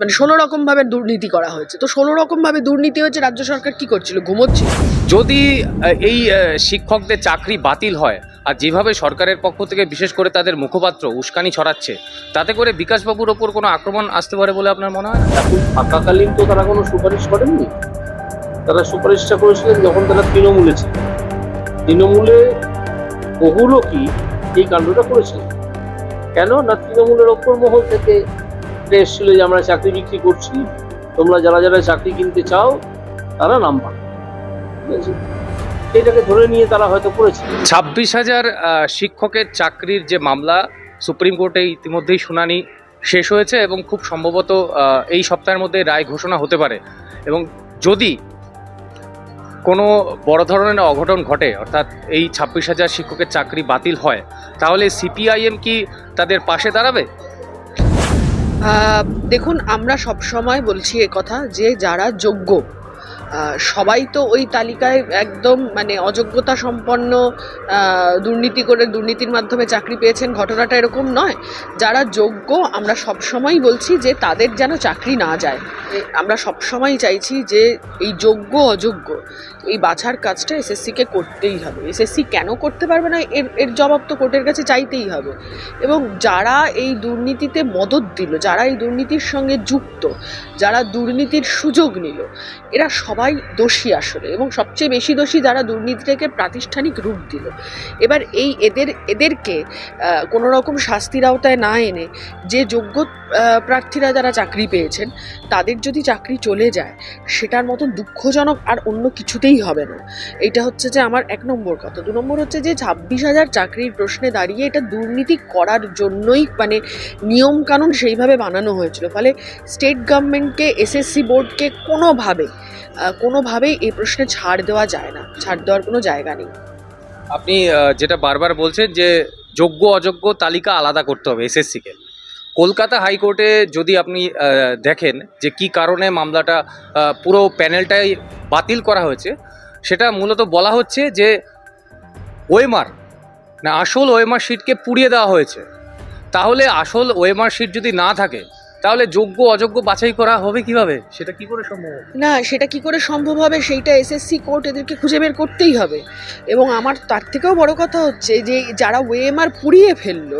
মানে ষোলো রকমভাবে দুর্নীতি করা হয়েছে। তো ষোলো রকমভাবে দুর্নীতি হয়েছে রাজ্য সরকার কি করছিল? ঘুমোচ্ছিল যদি এই শিক্ষকদের চাকরি বাতিল হয় আর যেভাবে সরকারের পক্ষ থেকে বিশেষ করে তাদের মুখপাত্র উস্কানি ছড়াচ্ছে তাতে করে বিকাশবাবুর ওপর কোনো আক্রমণ আসতে পারে বলে আপনার মনে হয়? এখন থাকাকালীন তো তারা কোনো সুপারিশ করেননি। তারা সুপারিশটা করেছিলেন যখন তারা তৃণমূলে ছিল। তৃণমূলে বহু লোকই এই কাণ্ডটা করেছিল। কেন? না তৃণমূলের ওপর মহল থেকে এটা এসেছিল যে আমরা চাকরি বিক্রি করছি, তোমরা যারা যারা চাকরি কিনতে চাও, তারা নাম্বার। ঠিক আছে? এটাকে ধরে নিয়ে তারা হয়তো করেছিল ছাব্বিশ হাজার শিক্ষকের চাকরির যে মামলা, সুপ্রিম কোর্টে ইতিমধ্যেই শুনানি শেষ হয়েছে এবং খুব সম্ভবত এই সপ্তাহের মধ্যে রায় ঘোষণা হতে পারে। এবং যদি কোনো বড় ধরনের অঘটন ঘটে, অর্থাৎ এই ছাব্বিশ হাজার শিক্ষকের চাকরি বাতিল হয়, তাহলে সিপিআইএম কি তাদের পাশে দাঁড়াবে? দেখুন আমরা সব সময় বলছি কথা যে যারা যোগ্য সবাই তো ওই তালিকায় একদম মানে অযোগ্যতা সম্পন্ন দুর্নীতি করে দুর্নীতির মাধ্যমে চাকরি পেয়েছেন, ঘটনাটা এরকম নয়। যারা যোগ্য, আমরা সব সময়ই বলছি যে তাদের যেন চাকরি না যায়। আমরা সব সময় চাইছি যে এই যোগ্য, অযোগ্য, এই বাছার কাজটা এসএসসিকে করতেই হবে। এসএসসি কেন করতে পারবে না, এর এর জবাব তো কোর্টের কাছে চাইতেই হবে। এবং যারা এই দুর্নীতিতে মদত দিল, যারা এই দুর্নীতির সঙ্গে যুক্ত, যারা দুর্নীতির সুযোগ নিল, এরা সবাই দোষী আসলে এবং সবচেয়ে বেশি দোষী যারা দুর্নীতিটাকে প্রাতিষ্ঠানিক রূপ দিল। এবার এই এদের, এদেরকে কোনো রকম শাস্তির আওতায় না এনে যে যোগ্য প্রার্থীরা যারা চাকরি পেয়েছেন, তাদের যদি চাকরি চলে যায়, সেটার মতন দুঃখজনক আর অন্য কিছুতেই হবে না। এটা হচ্ছে যে আমার এক নম্বর কথা। দু নম্বর হচ্ছে যে ছাব্বিশ হাজার চাকরির প্রশ্নে দাঁড়িয়ে এটা দুর্নীতি করার জন্যই মানে নিয়ম কানুন সেইভাবে বানানো হয়েছিল। ফলে স্টেট গভর্নমেন্টকে এসএসসি বোর্ডকে কোনোভাবে কোনোভাবেই এই প্রশ্নে ছাড় দেওয়া যায় না, ছাড় দেওয়ার কোনো জায়গা নেই। আপনি যেটা বারবার বলছেন যে যোগ্য, অযোগ্য তালিকা আলাদা করতে হবে এসএসসিকে। কলকাতা হাইকোর্টে যদি আপনি দেখেন যে কি কারণে মামলাটা পুরো প্যানেলটাই বাতিল করা হয়েছে, সেটা মূলত বলা হচ্ছে যে ওয়েমার, না, আসল ওয়েমার শিটকে পুড়িয়ে দেওয়া হয়েছে। তাহলে আসল ওয়েমার শিট যদি না থাকে তাহলে যোগ্য অযোগ্য বাছাই করা হবে কীভাবে? সেটা কি করে সম্ভব না সেটা কি করে সম্ভব হবে সেইটা এসএসসি কোর্ট এদেরকে খুঁজে বের করতেই হবে। এবং আমার তার থেকেও বড় কথা হচ্ছে যে যারা ওয়েমার পুড়িয়ে ফেলল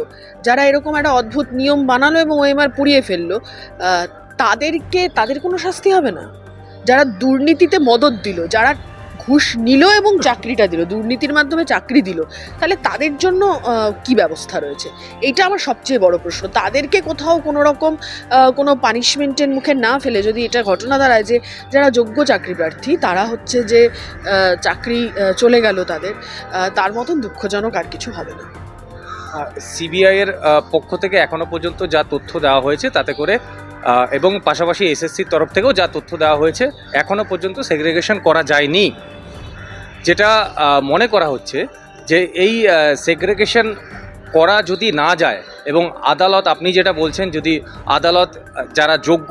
যারা এরকম একটা অদ্ভুত নিয়ম বানালো এবং ওয়েমার পুড়িয়ে ফেলল তাদেরকে তাদের কোনো শাস্তি হবে না। যারা দুর্নীতিতে মদত দিল যারা ঘুষ নিল এবং চাকরিটা দিল, দুর্নীতির মাধ্যমে চাকরি দিল। তাহলে তাদের জন্য কি ব্যবস্থা রয়েছে? এটা আমার সবচেয়ে বড় প্রশ্ন। তাদেরকে কোথাও কোনো রকম কোনো পানিশমেন্টের মুখে না ফেলে যদি এটা ঘটনা দাঁড়ায় যে, যারা যোগ্য চাকরি প্রার্থী, তারা হচ্ছে যে চাকরি চলে গেল তাদের তার মতন দুঃখজনক আর কিছু হবে না। সিবিআই এর পক্ষ থেকে এখনও পর্যন্ত যা তথ্য দেওয়া হয়েছে তাতে করে এবং পাশাপাশি এসএসসির তরফ থেকেও যা তথ্য দেওয়া হয়েছে, এখনও পর্যন্ত সেগ্রিগেশন করা যায়নি। যেটা মনে করা হচ্ছে যে এই সেগ্রিগেশন করা যদি না যায় এবং আদালত আপনি যেটা বলছেন যদি আদালত যারা যোগ্য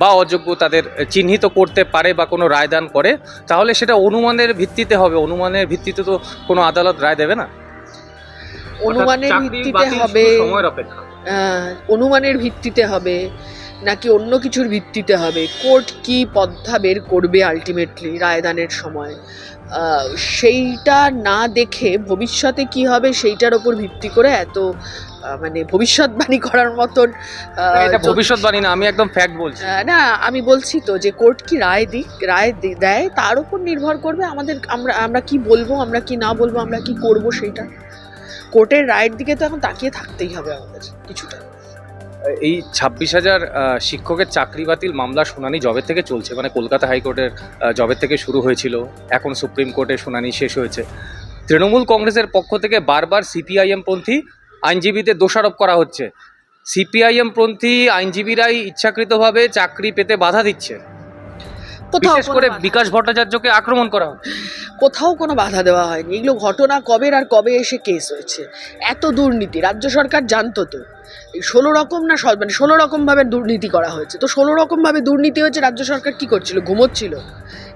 বা অযোগ্য তাদের চিহ্নিত করতে পারে বা কোনো রায়দান করে তাহলে সেটা অনুমানের ভিত্তিতে হবে। অনুমানের ভিত্তিতে তো কোনো আদালত রায় দেবে না। অনুমানের ভিত্তিতে হবে অনুমানের ভিত্তিতে হবে নাকি অন্য কিছুর ভিত্তিতে হবে? কোর্ট কি পন্থা বের করবে আলটিমেটলি রায়দানের সময়? সেইটা না দেখে ভবিষ্যতে কি হবে সেইটার ওপর ভিত্তি করে এত মানে ভবিষ্যৎবাণী করার মতন ভবিষ্যৎবাণী না আমি একদম ফ্যাক্ট বলছি। না আমি বলছি তো যে কোর্ট কি রায় দিক রায় দেয় তার উপর নির্ভর করবে আমাদের আমরা আমরা কি বলব আমরা কি না বলব আমরা কি করব সেইটা। কোর্টের রায়ের দিকে তো এখন তাকিয়ে থাকতেই হবে আমাদের কিছুটা। এই ছাব্বিশ হাজার শিক্ষকের চাকরি বাতিল মামলা শুনানি জবের থেকে চলছে মানে কলকাতা হাইকোর্টের জবের থেকে শুরু হয়েছিল। এখন সুপ্রিম কোর্টে শুনানি শেষ হয়েছে। তৃণমূল কংগ্রেসের পক্ষ থেকে বারবার সিপিআইএম পন্থী আইনজীবীদের দোষারোপ করা হচ্ছে। সিপিআইএম পন্থী আইনজীবীরাই ইচ্ছাকৃতভাবে চাকরি পেতে বাধা দিচ্ছে। কোথাও বিশেষ করে বিকাশ ভট্টাচার্যকে আক্রমণ করা হচ্ছে। কোথাও কোনো বাধা দেওয়া হয়নি। এগুলো ঘটনা কবের আর কবে এসে কেস হয়েছে? এত দুর্নীতি রাজ্য সরকার জানতো তো। ষোলো রকম না মানে ষোলো রকমভাবে দুর্নীতি করা হয়েছে। তো ষোলো রকমভাবে দুর্নীতি হয়েছে, রাজ্য সরকার কি করছিল? ঘুমোচ্ছিল।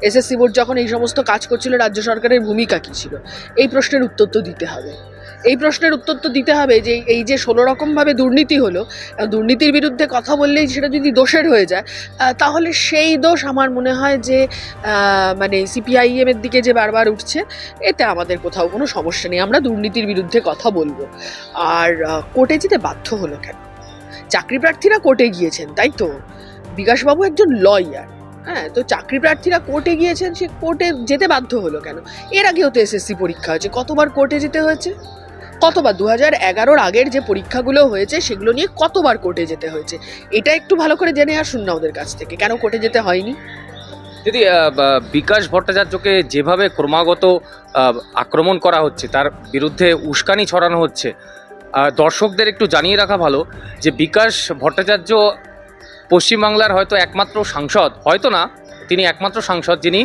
এসএসসি বোর্ড যখন এই সমস্ত কাজ করছিল, রাজ্য সরকারের ভূমিকা কী ছিল? এই প্রশ্নের উত্তর তো দিতে হবে। এই প্রশ্নের উত্তর তো দিতে হবে যে, এই যে ষোলো রকমভাবে দুর্নীতি হলো দুর্নীতির বিরুদ্ধে কথা বললেই সেটা যদি দোষের হয়ে যায় তাহলে সেই দোষ আমার মনে হয় যে মানে সিপিআইএম এর দিকে যে বারবার উঠছে, এতে আমাদের কোথাও কোনো সমস্যা নেই। আমরা দুর্নীতির বিরুদ্ধে কথা বলব। আর কোর্টে যেতে বাধ্য হলো কেন? চাকরি প্রার্থীরা কোর্টে গিয়েছেন, তাই তো? বিকাশবাবু একজন লয়ার হ্যাঁ? তো চাকরি প্রার্থীরা কোর্টে গিয়েছেন, সে কোর্টে যেতে বাধ্য হলো কেন? এর আগেও তো এসএসসি পরীক্ষা হয়েছে, কতবার কোর্টে যেতে হয়েছে? কতবার? দু হাজার এগারোর আগের যে পরীক্ষাগুলো হয়েছে, সেগুলো নিয়ে কতবার কোর্টে যেতে হয়েছে? এটা একটু ভালো করে জেনে আসুন না ওদের কাছ থেকে, কেন কোর্টে যেতে হয়নি? যদি বিকাশ ভট্টাচার্যকে যেভাবে ক্রমাগত আক্রমণ করা হচ্ছে, তার বিরুদ্ধে উস্কানি ছড়ানো হচ্ছে দর্শকদের একটু জানিয়ে রাখা ভালো যে বিকাশ ভট্টাচার্য পশ্চিমবাংলার হয়তো একমাত্র সাংসদ, হয়তো না, তিনি একমাত্র সাংসদ যিনি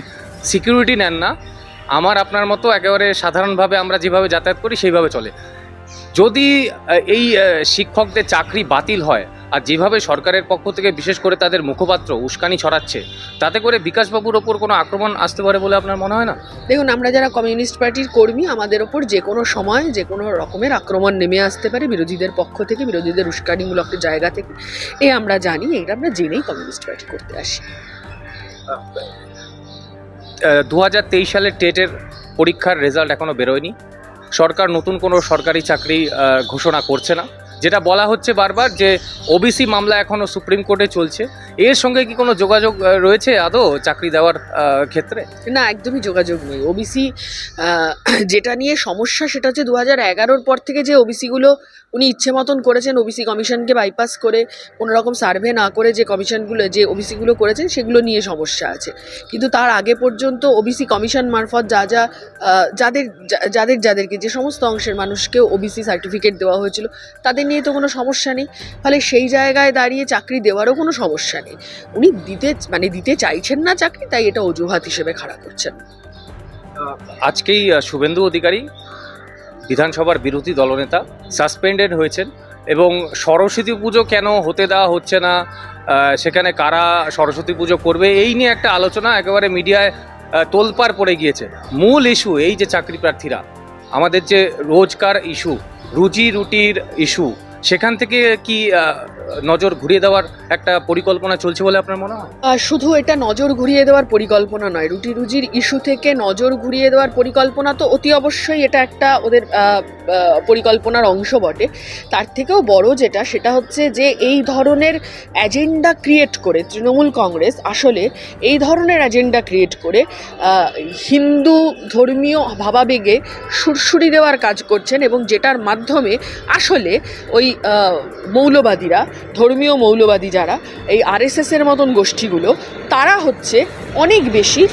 সিকিউরিটি নেন না। আমার আপনার মতো একেবারে সাধারণভাবে আমরা যেভাবে যাতায়াত করি সেইভাবে চলে। যদি এই শিক্ষকদের চাকরি বাতিল হয় আর যেভাবে সরকারের পক্ষ থেকে বিশেষ করে তাদের মুখপাত্র উস্কানি ছড়াচ্ছে তাতে করে বিকাশবাবুর ওপর কোনো আক্রমণ আসতে পারে বলে আপনার মনে হয় না? দেখুন আমরা যারা কমিউনিস্ট পার্টির কর্মী আমাদের ওপর যে কোনো সময় যে কোনো রকমের আক্রমণ নেমে আসতে পারে। বিরোধীদের পক্ষ থেকে বিরোধীদের উস্কানিমূলক জায়গা থেকে। এ আমরা জানি এটা আমরা জেনেই কমিউনিস্ট পার্টি করতে আসি। দু হাজার তেইশ সালের টেটের পরীক্ষার রেজাল্ট এখনও বেরোয়নি। সরকার নতুন কোনো সরকারি চাকরি ঘোষণা করছে না। যেটা বলা হচ্ছে বারবার যে ওবিসি মামলা এখনও সুপ্রিম কোর্টে চলছে। এর সঙ্গে কি কোনো যোগাযোগ রয়েছে আদৌ চাকরি দেওয়ার ক্ষেত্রে? না, একদমই যোগাযোগ নেই। ওবিসি যেটা নিয়ে সমস্যা সেটা হচ্ছে দু হাজার পর থেকে যে ওবিসিগুলো উনি ইচ্ছে মতন করেছেন ওবিসি কমিশনকে বাইপাস করে কোনো রকম সার্ভে না করে যে কমিশনগুলো, যে ওবিসিগুলো করেছেন সেগুলো নিয়ে সমস্যা আছে। কিন্তু তার আগে পর্যন্ত ওবিসি কমিশন মারফত যা যা যাদের যাদের, যাদেরকে যে সমস্ত অংশের মানুষকে ওবিসি সার্টিফিকেট দেওয়া হয়েছিল, তাদের নিয়ে তো কোনো সমস্যা নেই। ফলে সেই জায়গায় দাঁড়িয়ে চাকরি দেওয়ারও কোনো সমস্যা নেই। উনি দিতে মানে দিতে চাইছেন না চাকরি, তাই এটা অজুহাত হিসেবে খাড়া করছেন। আজকেই শুভেন্দু অধিকারী বিধানসভার বিরোধী দলনেতা সাসপেন্ডেড হয়েছেন এবং সরস্বতী পুজো কেন হতে দেওয়া হচ্ছে না? সেখানে কারা সরস্বতী পুজো করবে? এই নিয়ে একটা আলোচনা একেবারে মিডিয়ায় তোলপাড় পড়ে গিয়েছে। মূল ইস্যু এই যে চাকরি প্রার্থীরা, আমাদের যে রোজকার ইস্যু রুজি রুটির ইস্যু সেখান থেকে কি নজর ঘুরিয়ে দেওয়ার একটা পরিকল্পনা চলছে বলে আপনার মনে হয়? শুধু এটা নজর ঘুরিয়ে দেওয়ার পরিকল্পনা নয় রুটি রুজির ইস্যু থেকে নজর ঘুরিয়ে দেওয়ার পরিকল্পনা তো অতি অবশ্যই এটা একটা ওদের পরিকল্পনার অংশ বটে। তার থেকেও বড় যেটা, সেটা হচ্ছে যে এই ধরনের অ্যাজেন্ডা ক্রিয়েট করে তৃণমূল কংগ্রেস আসলে এই ধরনের অ্যাজেন্ডা ক্রিয়েট করে হিন্দু ধর্মীয় ভাবাবেগে সুরসুরি দেওয়ার কাজ করছেন এবং যেটার মাধ্যমে আসলে ওই মৌলবাদীরা ধর্মীয় মৌলবাদী যারা, এই আর এস এসের মতন গোষ্ঠীগুলো, তারা হচ্ছে অনেক বেশি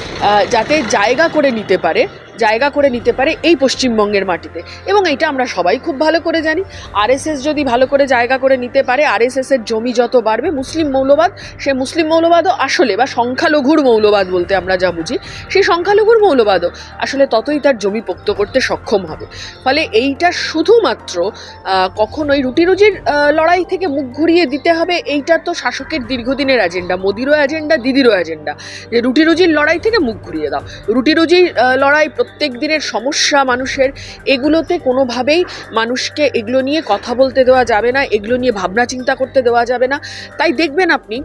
যাতে জায়গা করে নিতে পারে জায়গা করে নিতে পারে এই পশ্চিমবঙ্গের মাটিতে। এবং এটা আমরা সবাই খুব ভালো করে জানি। আরএসএস যদি ভালো করে জায়গা করে নিতে পারে, আরএসএস এর জমি যত বাড়বে, মুসলিম মৌলবাদ, সে মুসলিম মৌলবাদও আসলে বা সংখ্যালঘুর মৌলবাদ বলতে আমরা যা বুঝি সেই সংখ্যালঘুর মৌলবাদও আসলে ততই তার জমি পোক্ত করতে সক্ষম হবে। ফলে এইটা শুধুমাত্র কখনোই রুটি রুজির লড়াই থেকে মুখ ঘুরিয়ে দিতে হবে, এইটা তো শাসকের দীর্ঘদিনের এজেন্ডা মোদিরও এজেন্ডা দিদিরও এজেন্ডা যে রুটি রুজির লড়াই থেকে মুখ ঘুরিয়ে দাও। রুটি রুজির লড়াই প্রত্যেক দিনের সমস্যা মানুষের, এগুলোতে কোনোভাবেই মানুষকে এগুলো নিয়ে কথা বলতে দেওয়া যাবে না, এগুলো নিয়ে ভাবনা চিন্তা করতে দেওয়া যাবে না। তাই দেখবেন আপনি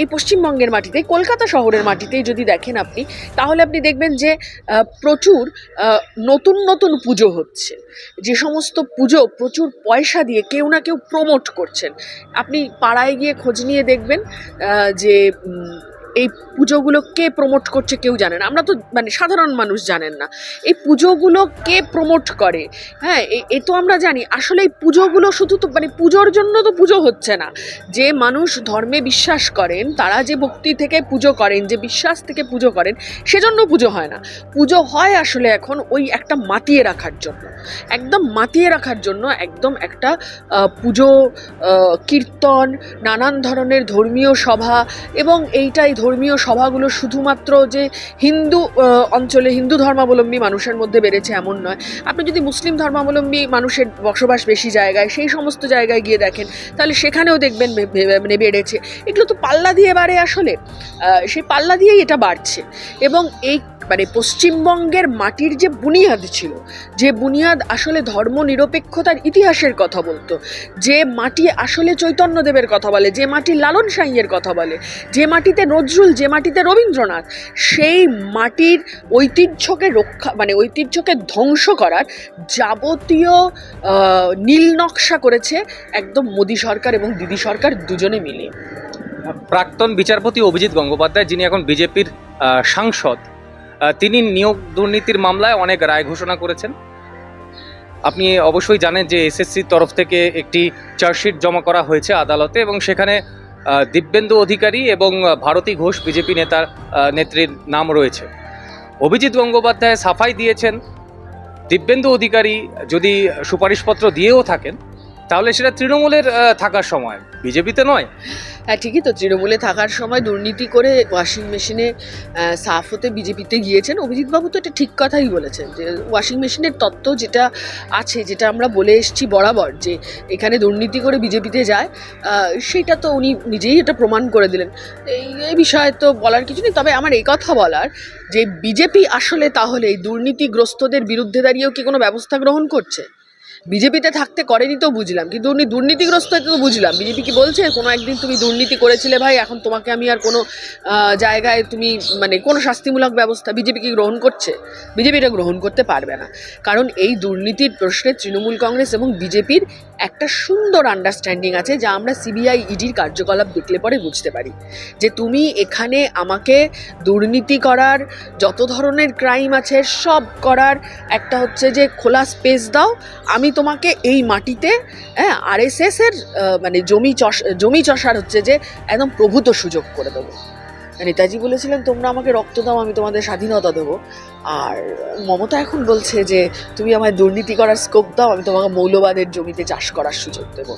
এই পশ্চিমবঙ্গের মাটিতে, কলকাতা শহরের মাটিতেই যদি দেখেন আপনি, তাহলে আপনি দেখবেন যে প্রচুর নতুন নতুন পুজো হচ্ছে। যে সমস্ত পুজো প্রচুর পয়সা দিয়ে কেউ না কেউ প্রমোট করছেন। আপনি পাড়ায় গিয়ে খোঁজ নিয়ে দেখবেন যে এই পুজোগুলো কে প্রমোট করছে কেউ জানে না। আমরা তো মানে সাধারণ মানুষ জানেন না। এই পুজোগুলো কে প্রমোট করে? হ্যাঁ এ- তো আমরা জানি। আসলে এই পুজোগুলো শুধু তো মানে পুজোর জন্য তো পুজো হচ্ছে না। যে মানুষ ধর্মে বিশ্বাস করেন, তারা যে ভক্তি থেকে পুজো করেন, যে বিশ্বাস থেকে পুজো করেন, সেজন্য পুজো হয় না। পুজো হয় আসলে এখন ওই একটা মাতিয়ে রাখার জন্য। একদম মাতিয়ে রাখার জন্য একদম একটা পুজো কীর্তন, নানান ধরনের ধর্মীয় সভা এবং এইটাই ধর্মীয় সভাগুলো শুধুমাত্র যে হিন্দু অঞ্চলে হিন্দু ধর্মাবলম্বী মানুষের মধ্যে বেড়েছে এমন নয়। আপনি যদি মুসলিম ধর্মাবলম্বী মানুষের বসবাস বেশি জায়গায়, সেই সমস্ত জায়গায় গিয়ে দেখেন, তাহলে সেখানেও দেখবেন মানে বেড়েছে। এগুলো তো পাল্লা দিয়ে বাড়ে আসলে। সেই পাল্লা দিয়েই এটা বাড়ছে। এবং এই মানে পশ্চিমবঙ্গের মাটির যে বুনিয়াদ ছিল, যে বুনিয়াদ আসলে ধর্ম নিরপেক্ষতার ইতিহাসের কথা বলতো, যে মাটি আসলে চৈতন্যদেবের কথা বলে, যে মাটি লালন সাঁইয়ের কথা বলে, যে মাটিতে নজরুল, যে মাটিতে রবীন্দ্রনাথ, সেই মাটির ঐতিহ্যকে রক্ষা মানে ঐতিহ্যকে ধ্বংস করার যাবতীয় নীল নকশা করেছে একদম মোদী সরকার এবং দিদি সরকার দুজনে মিলে। প্রাক্তন বিচারপতি অভিজিৎ গঙ্গোপাধ্যায়, যিনি এখন বিজেপির সাংসদ তিনি নিয়োগ দুর্নীতির মামলায় অনেক রায় ঘোষণা করেছেন। আপনি অবশ্যই জানেন যে এসএসসির তরফ থেকে একটি চার্জশিট জমা করা হয়েছে আদালতে এবং সেখানে দিব্যেন্দু অধিকারী এবং ভারতী ঘোষ বিজেপি নেতার নেত্রীর নাম রয়েছে। অভিজিৎ গঙ্গোপাধ্যায় সাফাই দিয়েছেন। দিব্যেন্দু অধিকারী যদি সুপারিশপত্র দিয়েও থাকেন তাহলে সেটা তৃণমূলের থাকার সময়। বিজেপিতে নয়? হ্যাঁ ঠিকই তো, তৃণমূলে থাকার সময় দুর্নীতি করে ওয়াশিং মেশিনে সাফ হতে বিজেপিতে গিয়েছেন। অভিজিৎবাবু তো এটা ঠিক কথাই বলেছেন যে ওয়াশিং মেশিনের তত্ত্ব যেটা আছে, যেটা আমরা বলে এসেছি বরাবর যে, এখানে দুর্নীতি করে বিজেপিতে যায় সেটা তো উনি নিজেই এটা প্রমাণ করে দিলেন। এই এই বিষয়ে তো বলার কিছু নেই, তবে আমার এই কথা বলার যে, বিজেপি আসলে তাহলে এই দুর্নীতিগ্রস্তদের বিরুদ্ধে দাঁড়িয়েও কি কোনো ব্যবস্থা গ্রহণ করছে? বিজেপিতে থাকতে করেনি তো বুঝলাম, কিন্তু উনি দুর্নীতিগ্রস্ত তো বুঝলাম। বিজেপি কি বলছে, কোনো একদিন তুমি দুর্নীতি করেছিলে ভাই, এখন তোমাকে আমি আর কোনো জায়গায় তুমি মানে কোনো শাস্তিমূলক ব্যবস্থা বিজেপি কি গ্রহণ করছে? বিজেপি এটা গ্রহণ করতে পারবে না। কারণ এই দুর্নীতির প্রশ্নে তৃণমূল কংগ্রেস এবং বিজেপির একটা সুন্দর আন্ডারস্ট্যান্ডিং আছে, যা আমরা সিবিআই ইডির কার্যকলাপ দেখলে পরে বুঝতে পারি। যে তুমি এখানে আমাকে দুর্নীতি করার, যত ধরনের ক্রাইম আছে, সব করার একটা হচ্ছে যে খোলা স্পেস দাও, আমি তোমাকে এই মাটিতে হ্যাঁ আরএসএস এর আহ, মানে জমি চষ জমি চষার হচ্ছে যে একদম প্রভূত সুযোগ করে দেবো। নেতাজি বলেছিলেন তোমরা আমাকে রক্ত দাও আমি তোমাদের স্বাধীনতা দেবো। আর মমতা এখন বলছে যে তুমি আমায় দুর্নীতি করার স্কোপ দাও আমি তোমাকে মৌলবাদের জমিতে চাষ করার সুযোগ দেবো।